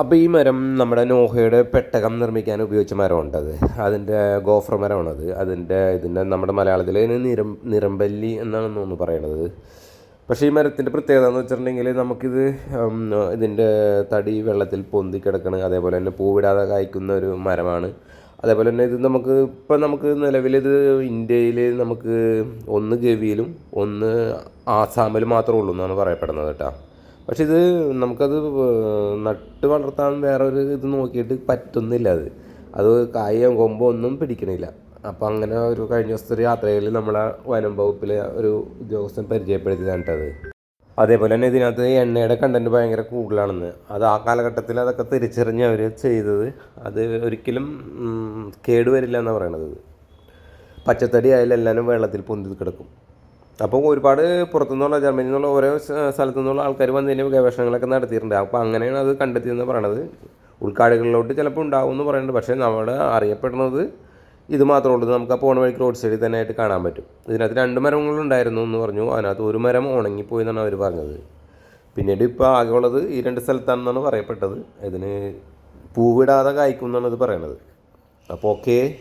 അപ്പോൾ ഈ മരം നമ്മുടെ നോഹയുടെ പെട്ടകം നിർമ്മിക്കാൻ ഉപയോഗിച്ച മരമുണ്ട് അത്. അതിന്റെ ഗോഫർ മരമാണത്. അതിന്റെ ഇതിന്റെ നമ്മുടെ മലയാളത്തിൽ അതിന് നിരം നിരമ്പല്ലി എന്നാണ് തോന്നുന്നു പറയണത്. പക്ഷേ ഈ മരത്തിന്റെ പ്രത്യേകത എന്ന് വെച്ചിട്ടുണ്ടെങ്കിൽ നമുക്കിത് ഇതിന്റെ തടി വെള്ളത്തിൽ പൊന്തി കിടക്കണ. അതേപോലെ തന്നെ പൂവിടാതെ കായ്ക്കുന്ന ഒരു മരമാണ്. അതേപോലെ തന്നെ ഇത് നമുക്ക് ഇപ്പം നമുക്ക് നിലവിലിത് ഇന്ത്യയിൽ നമുക്ക് ഒന്ന് ഗവിയിലും ഒന്ന് ആസാമിലും മാത്രമേ ഉള്ളൂ എന്നാണ് പറയപ്പെടുന്നത് കേട്ടോ. പക്ഷെ ഇത് നമുക്കത് നട്ട് വളർത്താൻ വേറെ ഒരു ഇത് നോക്കിയിട്ട് പറ്റുന്നില്ല അത്. അത് കായോ കൊമ്പോ ഒന്നും പിടിക്കണില്ല. അപ്പോൾ അങ്ങനെ ഒരു കഴിഞ്ഞ ദിവസത്തെ ഒരു യാത്രയിൽ നമ്മളെ വനം വകുപ്പിലെ ഒരു ഉദ്യോഗസ്ഥൻ പരിചയപ്പെടുത്തിയതാണ് അത് അതേപോലെ തന്നെ ഇതിനകത്ത് എണ്ണയുടെ കണ്ടന്റ് ഭയങ്കര കൂടുതലാണെന്ന്. അത് ആ കാലഘട്ടത്തിൽ അതൊക്കെ തിരിച്ചറിഞ്ഞ് അവർ ചെയ്തത് അത് ഒരിക്കലും കേടുവരില്ല എന്നാണ് പറയണത്. പച്ചത്തടി ആയാലും എല്ലാവരും വെള്ളത്തിൽ പൊന്തി കിടക്കും. അപ്പോൾ ഒരുപാട് പുറത്തുനിന്നുള്ള ജർമ്മനിയിൽ നിന്നുള്ള ഓരോ സ്ഥ- സ്ഥലത്തു നിന്നുള്ള ആൾക്കാർ വന്നതിന് ഗവേഷണങ്ങളൊക്കെ നടത്തിയിട്ടുണ്ട്. അപ്പോൾ അങ്ങനെയാണ് അത് കണ്ടെത്തിയെന്ന് പറയണത്. ഉൾക്കാടുകളിലോട്ട് ചിലപ്പോൾ ഉണ്ടാവും എന്ന് പറയുന്നുണ്ട്. പക്ഷേ നമ്മുടെ അറിയപ്പെടുന്നത് ഇത് മാത്രമേ ഉള്ളൂ. നമുക്ക് ആ പോണ വഴിക്ക് റോഡ് സൈഡിൽ തന്നെ ആയിട്ട് കാണാൻ പറ്റും. ഇതിനകത്ത് രണ്ട് മരങ്ങളുണ്ടായിരുന്നു എന്ന് പറഞ്ഞു. അതിനകത്ത് ഒരു മരം ഉണങ്ങിപ്പോയി എന്നാണ് അവർ പറഞ്ഞത്. പിന്നീട് ഇപ്പോൾ ഉള്ളത് ഈ രണ്ട് സ്ഥലത്താണെന്നാണ് പറയപ്പെട്ടത്. ഇതിന് പൂവിടാതെ കായ്ക്കും എന്നാണ് ഇത് പറയണത്. അപ്പോൾ ഓക്കെ